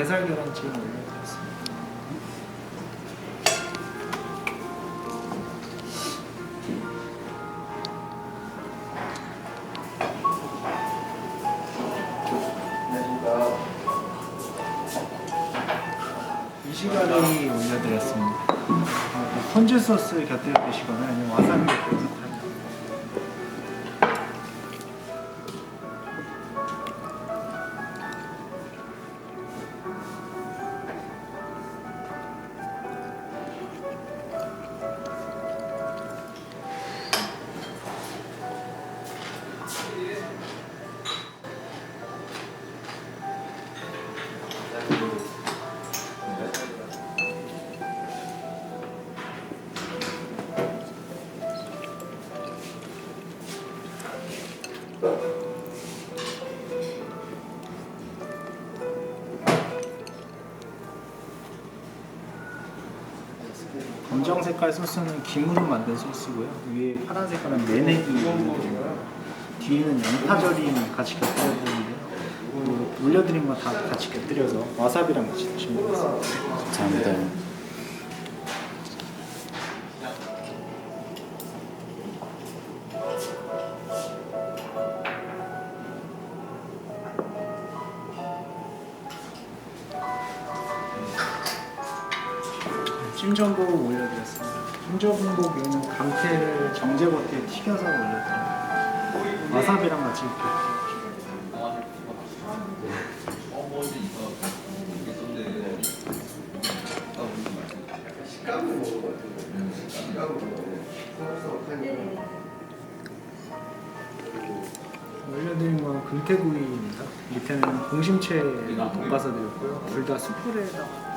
게살 계란찜 올려드렸습니다. 미시가리 올려드렸습니다. 어, 폰즈 소스 곁들여 드시거나 아니면 와사비 곁들여 검정 색깔 소스는 김으로 만든 소스고요. 위에 파란 색깔은 올려드리고요. 뒤에는 양파절임 같이 곁들여드리는데요. 그리고 올려드린 거 다 같이 곁들여서 와사비랑 같이 드시면 되겠습니다. 감사합니다. 찜전복 올려드렸습니다. 찜전복 위에는 감태를 정제버터에 튀겨서 올려드립니다. 와사비랑 같이 올려드린 건 금태구이입니다. 밑에는 공심채 볶아서 드렸고요. 둘다 숯불에다가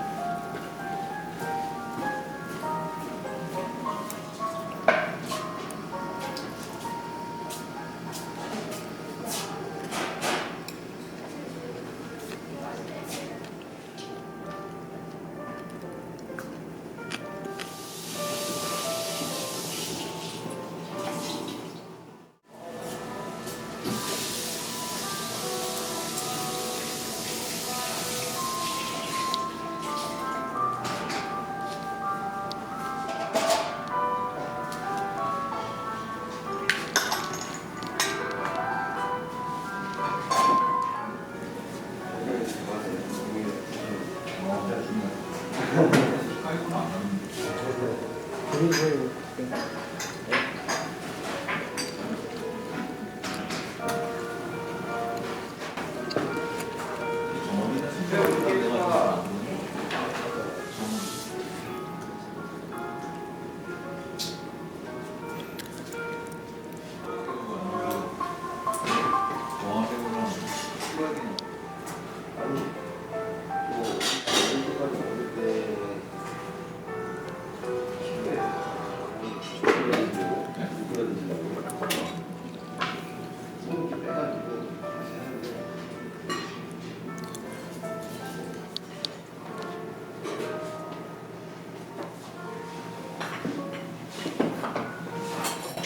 전갱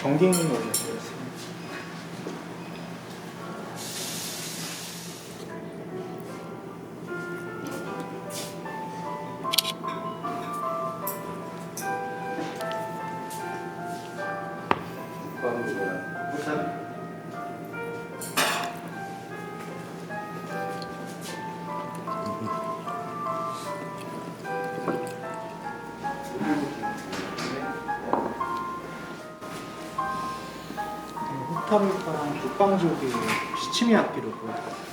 이 올려드렸 호타루파랑 국방조기 시치미 악기로 보여드립니다.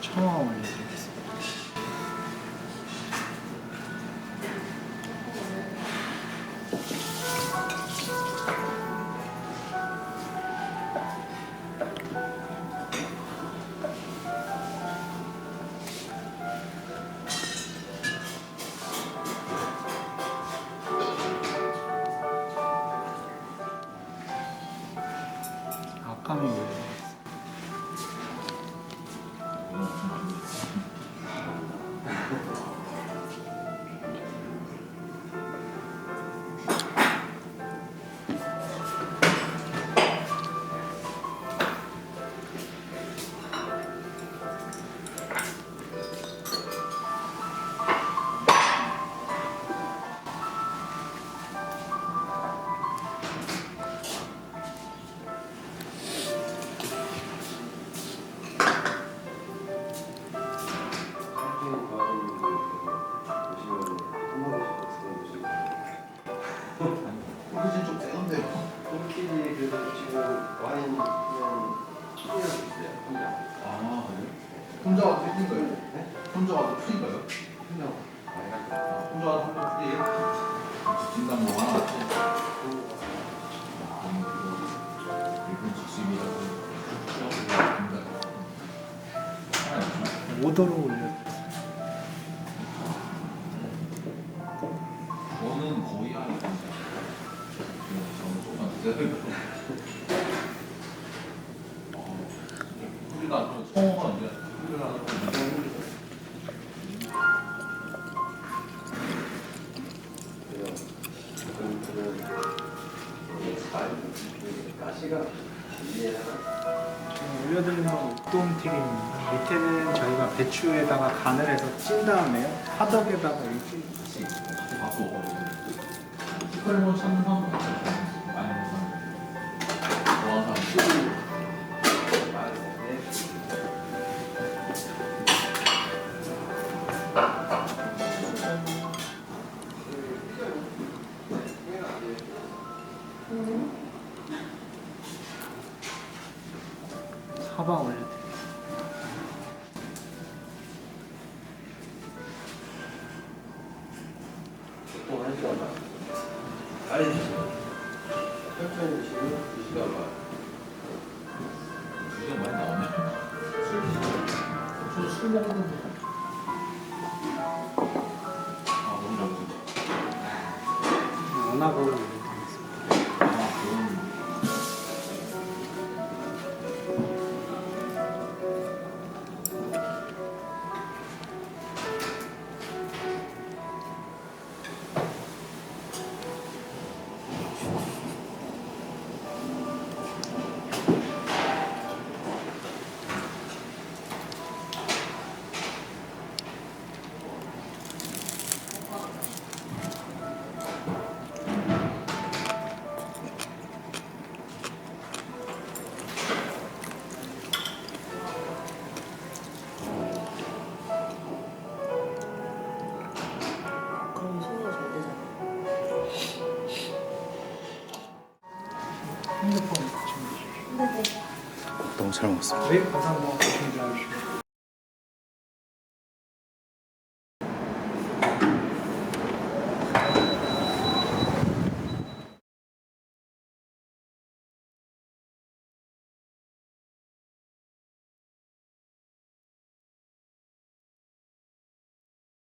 청아 올려드리겠습니다. 아까미 올려드리겠습니다. 우리 좀 세던데요. 돈끼리 그래도 지금 와인은 청년 있어요. 혼자. 아, 그래요? 혼자 와도 힘인가요? 네? 혼자 와도 풀인가요? 혼자 혼자 와도 한번 풀이에요? 진단 뭐 하나 맞지? 아, 일본 직수입니다. 또 성호가 이제 올려드리는 건 우동튀김입니다. 밑에는 저희가 배추에다가 간을 해서 찐 다음에요. 화덕에다가 이렇게 같이 갖고 오거 사방 올려드릴게요. 주제 많이 나오네. 술 드시죠? 저술 먹는 거. 아, 너무 잘 먹었습니다. 네, 감사합니다.